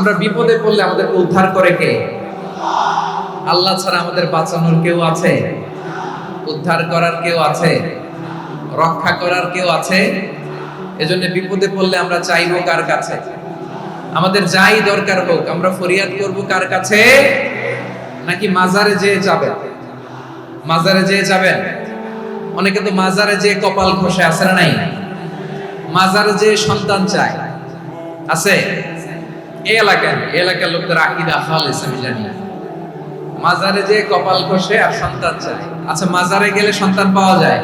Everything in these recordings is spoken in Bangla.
আমরা বিপদে পড়লে আমাদেরকে উদ্ধার করে কে? আল্লাহ ছাড়া আমাদের বাঁচানোর কেউ আছে? উদ্ধার করার কেউ আছে? রক্ষা করার কেউ আছে? এজন্য বিপদে পড়লে আমরা চাইব কার কাছে? আমাদের যাই দরকার হোক, আমরা ফরিয়াদ করব কার কাছে? নাকি মাজারে যেয়ে যাবেন? মাজারে যেয়ে যাবেন? অনেকে তো মাজারে যেয়ে কপাল ঘষে আসে না নাই? মাজারে যেয়ে সন্তান চায়। আছে? এলাকার লোকদের আকিদা খালেস, আমি জানি মাজারে যে কপাল ঘষে আর সন্তান আচ্ছা মাজারে গেলে সন্তান পাওয়া যায়?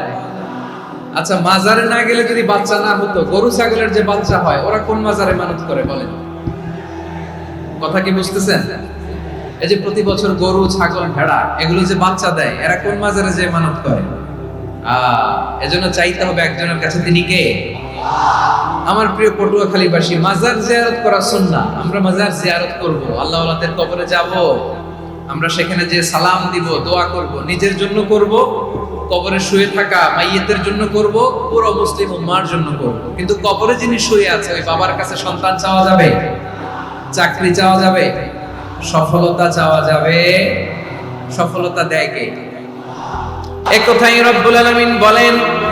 আচ্ছা মাজারে না গেলে যদি বাচ্চা না হতো, গরু, ছাগলের যে বাচ্চা হয়, ওরা কোন মাজারে মানত করে বলেন? কথা কি বুঝতেছেন? এই যে প্রতি বছর গরু, ছাগল, ভেড়া, এগুলো যে বাচ্চা দেয়, এরা কোন মাজারে যে মানত করে? আহ, এজন্য চাইতে হবে একজনের কাছে, তিনি কে? আমার প্রিয় পটুয়াখালীবাসী মাজার জিয়ারত করা সুন্না আমরা মাজার জিয়ারত করব। আল্লাহ আল্লাহদের কবরে যাব। আমরা সেখানে যে সালাম দিব, দোয়া করব, নিজের জন্য করব, কবরে শুয়ে থাকা মাইয়েতের জন্য করব, পুরো মুসলিম উম্মার জন্য করব। কিন্তু কবরে যিনি শুয়ে আছে, ওই বাবার কাছে সন্তান চাওয়া যাবে? চাকরি চাওয়া যাবে? সফলতা চাওয়া যাবে? সফলতা দেয় কে? এ কথাই রব্বুল আলামিন বলেন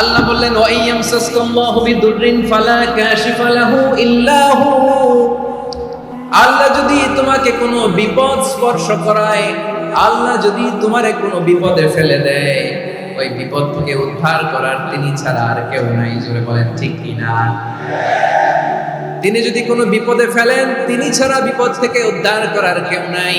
আল্লাহ বললেন ফালা কাশিফা লাহু ইল্লা আল্লাহ যদি তোমাকে কোনো বিপদ স্পর্শ করায়, আল্লাহ যদি তোমারে কোনো বিপদে ফেলে দেয়, ওই বিপদ থেকে উদ্ধার করার তিনি ছাড়া আর কেউ নাই, জোরে বলেন, ঠিক কিনা তিনি যদি কোনো বিপদে ফেলেন, তিনি ছাড়া বিপদ থেকে উদ্ধার করার কেউ নাই।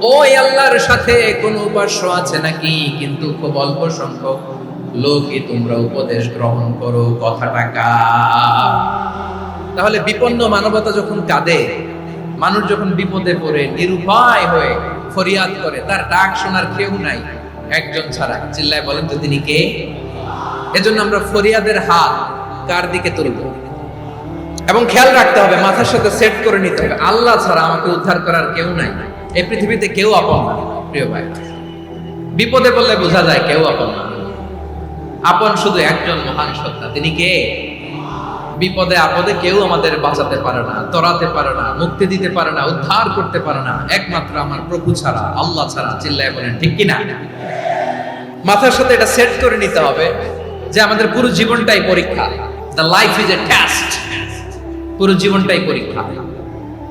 ওই আল্লাহর সাথে কোন উপাস্য আছে নাকি? কিন্তু খুব অল্প সংখ্যক লোকই তোমরা উপদেশ গ্রহণ করো, কথাটা কা তাহলে বিপন্ন মানবতা যখন কাঁদে, মানুষ যখন বিপদে পড়ে, নিরুপায় হয়ে ফরিয়াদ করে, তার ডাক শোনার কেউ নাই, একজন ছাড়া। চিল্লায় বলেন তো তিনি কে? এজন্য আমরা ফরিয়াদের হাত কার দিকে তুলব? এবং খেয়াল রাখতে হবে, মাথার সাথে সেট করে নিতে হবে। আল্লাহ ছাড়া আমাকে উদ্ধার করার কেউ নাই। এই পৃথিবীতে কেউ আপন না, প্রিয় ভাই বিপদে বললে বোঝা যায় কেউ আপন না। আপন শুধু একজন মহান সত্তা, তিনি কে? বিপদে, আপদে কেউ আমাদের বাঁচাতে পারে না, তরাতে পারে না, মুক্তি দিতে পারে না, উদ্ধার করতে পারে না। একমাত্র আমার প্রভু ছাড়া, আল্লাহ ছাড়া চিল্লায় বলেন, ঠিক কিনা? মাথার সাথে এটা সেট করে নিতে হবে যে আমাদের পুরো জীবনটাই পরীক্ষা। The life is a test পুরো জীবনটাই পরীক্ষা।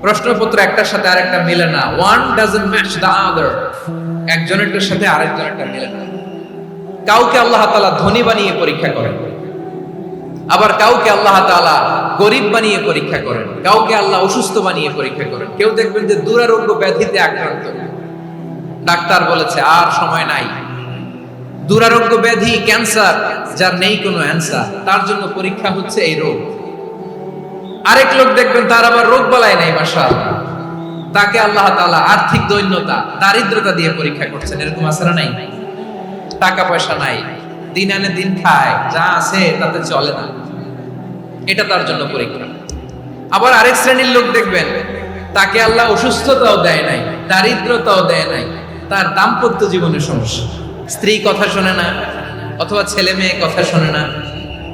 প্রশ্নপত্র একটার সাথে আরেকটা মিলে না। One doesn't match the other একজনেরটার সাথে আরেকজনেরটা মিলে না। কাউকে আল্লাহ তাআলা ধনী বানিয়ে পরীক্ষা করেন। আবার কাউকে আল্লাহ তাআলা গরিব বানিয়ে পরীক্ষা করেন। কাউকে আল্লাহ অসুস্থ বানিয়ে পরীক্ষা করেন। কেউ দেখবেন যে দুরারোগ্য ব্যাধিতে আক্রান্ত। ডাক্তার বলেছে, আর সময় নাই। দুরারোগ্য ব্যাধি, ক্যান্সার, যার নেই কোনো অ্যান্সার, তার জন্য পরীক্ষা হচ্ছে এই রোগ। আরেক লোক দেখবেন তার আবার রোগ বালাই নাই মাসা তাকে আল্লাহ তাআলা আর্থিক দৈন্যতা, দারিদ্রতা দিয়ে পরীক্ষা করছেন। এরকম আসারা নাই? টাকা পয়সা নাই। দিন আনে দিন খায়, যা আছে তাতে চলে না। এটা তার জন্য পরীক্ষা। আবার আরেক শ্রেণির লোক দেখবেন, তাকে আল্লাহ অসুস্থতাও দেয় নাই, দারিদ্রতাও দেয় নাই। তার দাম্পত্য জীবনের সমস্যা। স্ত্রী কথা শোনে না, অথবা ছেলে মেয়ে কথা শোনে না।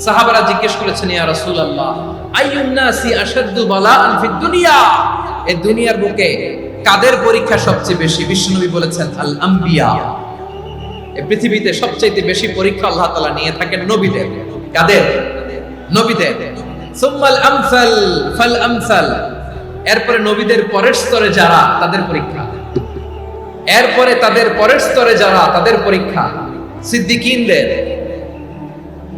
সাহাবারা জিজ্ঞেস করেছেন, ইয়া রাসূলুল্লাহ, আইয়ুন নাসি আশাদ্দু বালাআন ফিদ দুনিয়া? এই দুনিয়ার বুকে কাদের পরীক্ষা সবচেয়ে বেশি? বিশ্বনবী বলেছেন আল আম্বিয়া এই পৃথিবীতে সবচেয়ে বেশি পরীক্ষা আল্লাহ তাআলা নিয়ে থাকেন নবীদের। কাদের? নবীদের। সুম্মাল আমসাল, ফাল আমসাল। এরপরে নবীদের পরের স্তরে যারা, তাদের পরীক্ষা। এরপরে তাদের পরের স্তরে যারা, তাদের পরীক্ষা। সিদ্দিকিনদের।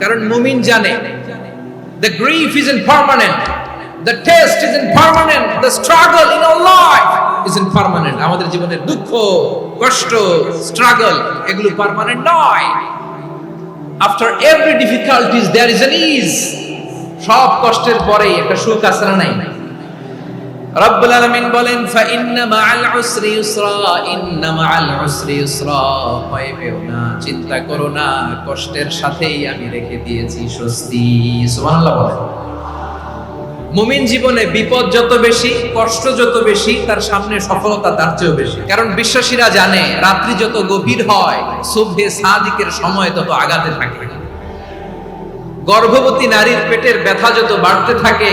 কারণ মুমিন জানে, the grief isn't permanent, the test isn't permanent, the struggle in our life isn't permanent. আমাদের জীবনের দুঃখ, কষ্ট স্ট্রাগল এগুলো পার্মানেন্ট নয়। After every difficulties there is an ease সব কষ্টের পরেই একটা সুখ আসে না নাই? রব্বুল আলামিন বলেন ফা ইন্না মাআল উসরি ইউসরা ইন্না মাআল উসরি ইউসরা। ভয় পেও না, চিন্তা করো না, কষ্টের সাথেই আমি রেখে দিয়েছি স্বস্তি। সুবহানাল্লাহ বলেন। মুমিন জীবনে বিপদ যত বেশি, কষ্ট যত বেশি, তার সামনে সফলতা তার চেয়েও বেশি। কারণ বিশ্বাসীরা জানে, রাত্রি যত গভীর হয়, সুবহে সাদিকের সময় তত আগাতে থাকে। গর্ভবতী নারীর পেটের ব্যথা যত বাড়তে থাকে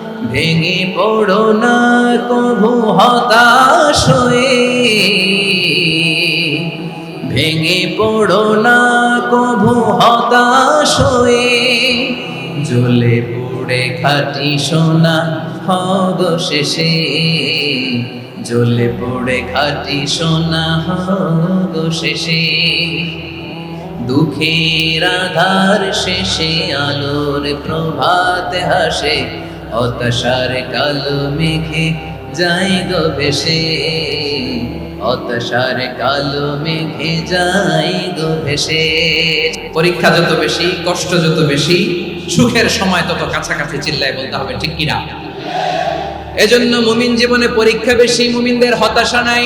ভেঙে পড়ো না কভু হতাশ হয়ে। ভেঙে পড়ো না কভু হতাশ হয়ে। জ্বলে পুড়ে খাটি সোনা, হগ শেষে। জ্বলে পুড়ে খাটি সোনা, হগ শেষে। দুঃখের আধার শেষে, আলোর প্রভাত হাসে। হতাশার কালো মেঘে যাই গো ভেসে। হতাশার কালো মেঘে যাই গো ভেসে। পরীক্ষা যত বেশি, কষ্ট যত বেশি, সুখের সময় তত কাছাকাছি চিল্লায় বলতে হবে, ঠিক কিনা? এজন্য মুমিন জীবনে পরীক্ষা বেশি, মুমিনদের হতাশা নাই।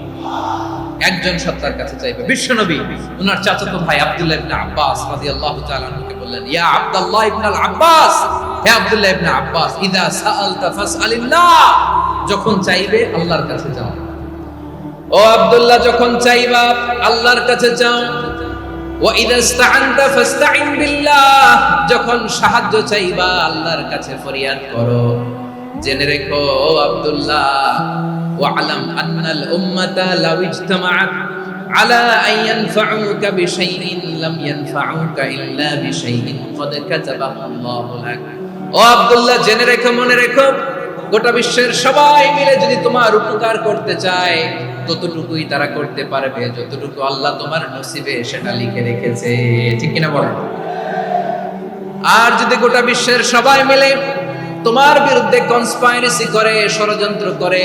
একজন সত্তার কাছে চাইবে। বিশ্বনবী। ওনার চাচাতো ভাই আব্দুল্লাহ ইবনে আব্বাস রাদিয়াল্লাহু তাআলা আনহুকে বললেন ইয়া আব্দুল্লাহ ইবনে আল আব্বাস হে আব্দুল্লাহ ইবনে আব্বাস ইদা সাআলতা ফাসআলিল্লাহ। যখন চাইবে আল্লাহর কাছে যাও। ও আব্দুল্লাহ যখন চাইবা আল্লাহর কাছে যাও। ওয়া ইদা ইসতাআনতা ফাসতাইন বিল্লাহ। যখন সাহায্য চাইবা আল্লাহর কাছে ফরিয়াদ করো। জেনে রেখো ও আব্দুল্লাহ ওয়ালাম আন্নাল উম্মাতা লাউ ইজতামাআত على أن ينفعوك بشيء لم ينفعوك إلا بشيء قد كتبه الله لك ও আব্দুল্লাহ জেনে রেখো মনে রেখো গোটা বিশ্বের সবাই মিলে যদি তোমার উপকার করতে চায় ততটুকুই তারা করতে পারবে যতটুকু আল্লাহ তোমার নসিবে সেটা লিখে রেখেছে ঠিক কিনা বলেন আর যদি গোটা বিশ্বের সবাই মিলে তোমার বিরুদ্ধে কনস্পাইরেসি করে ষড়যন্ত্র করে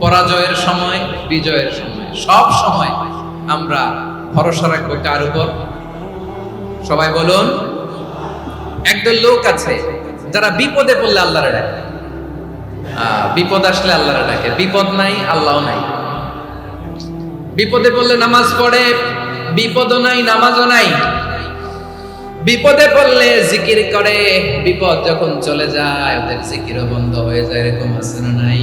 পরাজয়ের সময়, বিজয়ের সময়। সব সময় আমরা ভরসা রাখব কার উপর? সবাই বলুন। একদল লোক আছে যারা বিপদে পড়লে আল্লাহরে ডাকে। বিপদ আসলে আল্লাহরে ডাকে। বিপদ নাই আল্লাহ নাই। বিপদে পড়লে নামাজ পড়ে, বিপদও নাই, নামাজও নাই। বিপদে পড়লে জিকির করে, বিপদ যখন চলে যায়, ওদের জিকিরও বন্ধ হয়ে যায়, এরকম না নাই।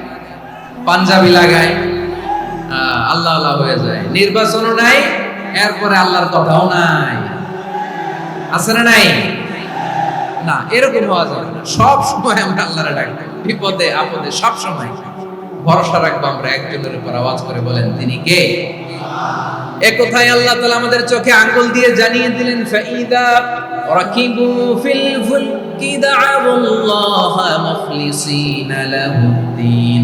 পাঞ্জাবি লাগায় আল্লাহ আল্লাহ হয়ে যায়। নির্বাচনও নাই, এরপরে আল্লাহর কথাও নাই। আছে না নাই? না, এরকম হওয়া যাবে না। সব সময় আমরা আল্লাহরে ডাকবো বিপদে, আপদে, সব সময়। ভরসা রাখব আমরা, একজনের উপর আওয়াজ করে বলেন, তিনি কে? এ কথায় আল্লাহ তাআলা আমাদের চোখে আঙ্গুল দিয়ে জানিয়ে দিলেন, ফাইদা রাকিবু ফিল ফুলকি দা'আবুল্লাহ মুখলিসিনা লাহুদ্দিন।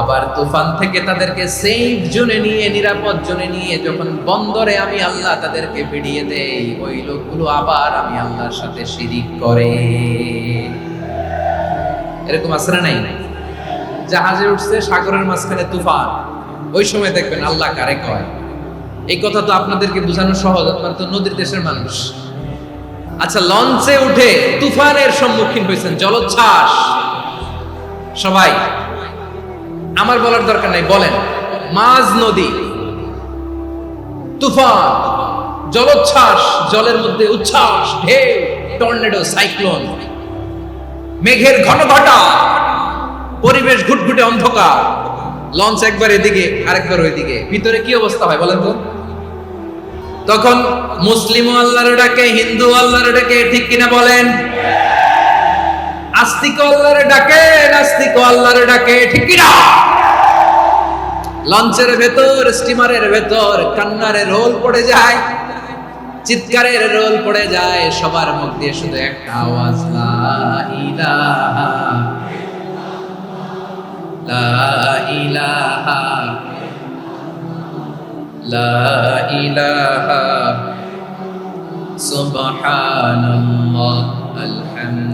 আবার তুফান থেকে তাদেরকে সেফ জোনে নিয়ে, নিরাপদ জোনে নিয়ে যখন বন্দরে আমি আল্লাহ তাদেরকে ফিরিয়ে দেই, ওই লোকগুলো আবার আমি আল্লাহর সাথে শিরিক করে। এরকম না নাই? জাহাজে উঠছে, সাগরের মাঝখানে তুফান। ওই সময় দেখবেন আল্লাহ কারে কয়? এই কথা তো আপনাদেরকে বোঝানো সহজ, আপনারা তো নদীর দেশের মানুষ। আচ্ছা লঞ্চে উঠে তুফানের সম্মুখীন হয়েছেন, জলোচ্ছ্বাস। সবাই আমার বলার দরকার নাই, বলেন। মাঝ নদী, তুফান, জলোচ্ছ্বাস, জলের মধ্যে উচ্ছ্বাস, ঢেউ, টর্নেডো, সাইক্লোন, মেঘের ঘন ঘটা পরিবেশ ঘুটঘুটে অন্ধকার। লঞ্চ একবার এদিকে, আরেকবার ওইদিকে। ভিতরে কি অবস্থা হয় বলেন তো? তখন মুসলিম আল্লাহর ডাকে হিন্দু আল্লাহর ডাকে, ঠিক কিনা বলেন? আস্তিক আল্লাহর ডাকে, নাস্তিক আল্লাহর ডাকে, ঠিক কিনা? লঞ্চের ভেতর, স্টিমারের ভেতর কান্নারে রোল পড়ে যায়, চিৎকারের রোল পড়ে যায়, সবার মুখ দিয়ে শুধু একটা আওয়াজ, লা ইলাহা লা ইলাহা লা ইলাহা। সুবহানাল্লাহ, আলহামদুলিল্লাহ।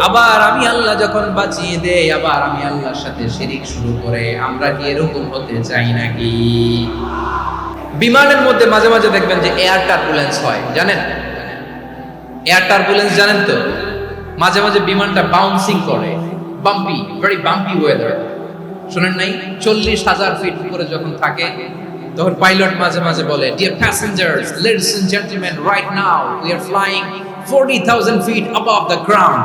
আবার আমি আল্লাহ যখন বাঁচিয়ে দেই, আবার আমি আল্লাহর সাথে শিরিক শুরু করে, আমরা কি এরকম হতে চাই নাকি? বিমানের মধ্যে মাঝে মাঝে দেখবেন যে এয়ার টার্বুলেন্স হয়, জানেন? এয়ার টার্বুলেন্স জানেন তো? মাঝে মাঝে বিমানটা বাউন্সিং করে বাম্পি ভেরি বাম্পি ওয়েদার শুনেন নাই? চল্লিশ হাজার ফিট উপরে যখন থাকে, তখন পাইলট মাঝে মাঝে বলে dear passengers ladies and gentleman right now we are flying 40000 feet above the ground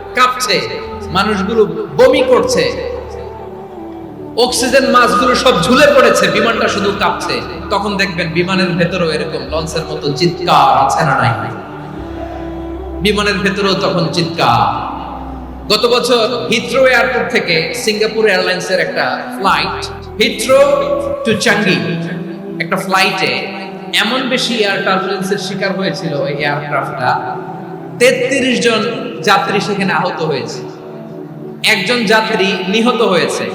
কাঁপছে, মানুষগুলো বমি করছে, অক্সিজেন মাছগুলো সব ঝুলে পড়েছে, বিমানটা শুধু কাঁপছে। তখন দেখবেন বিমানের ভেতরেও এরকম লঞ্চের মতো চিৎকার আছে না নাই? বিমানের ভেতরেও তখন চিৎকার। গত বছর হিথ্রো এয়ারপোর্ট থেকে সিঙ্গাপুর এয়ারলাইন্সের একটা ফ্লাইট হিথ্রো টু চাঙ্গি একটা ফ্লাইটে এমন বেশি এয়ার টার্বুলেন্সের শিকার হয়েছিল ওই এয়ারক্রাফটটা তেত্রিশ জন যাত্রী সেখানে আহত হয়েছে। একজন যাত্রী নিহত হয়েছে।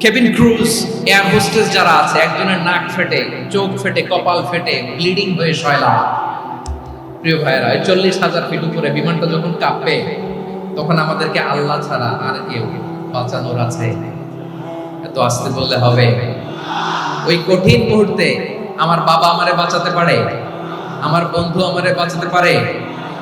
কেবিন ক্রুজ এয়ার হোস্টেস যারা আছে, একজনের নাক ফেটে, চোখ ফেটে, কপাল ফেটে ব্লিডিং হয়ে শয়লা প্রিয় ভাইয়েরা চল্লিশ হাজার ফিট উপরে বিমানটা যখন কাঁপবে তখন আমাদেরকে আল্লাহ ছাড়া আর কেউ বাঁচানোর আছে এত আসতে বললে হবে। ওই কঠিন মুহূর্তে আমার বাবা আমারে বাঁচাতে পারে? আমার বন্ধু আমারে বাঁচাতে পারে?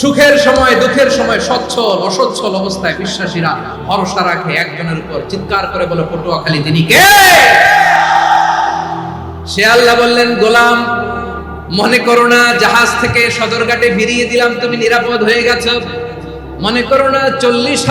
সুখের সময়, দুঃখের সময় সচ্ছল, অসচ্ছল অবস্থায় বিশ্বাসীরা ভরসা রাখে একজনের উপর। চিৎকার করে বলে, পটুয়াখালী, তিনি কে? সে আল্লাহ বললেন, গোলাম, মনে করো না, জাহাজ থেকে সদরঘাটে ফিরিয়ে দিলাম, তুমি নিরাপদ হয়ে গেছ। মনে করো না, চল্লিশ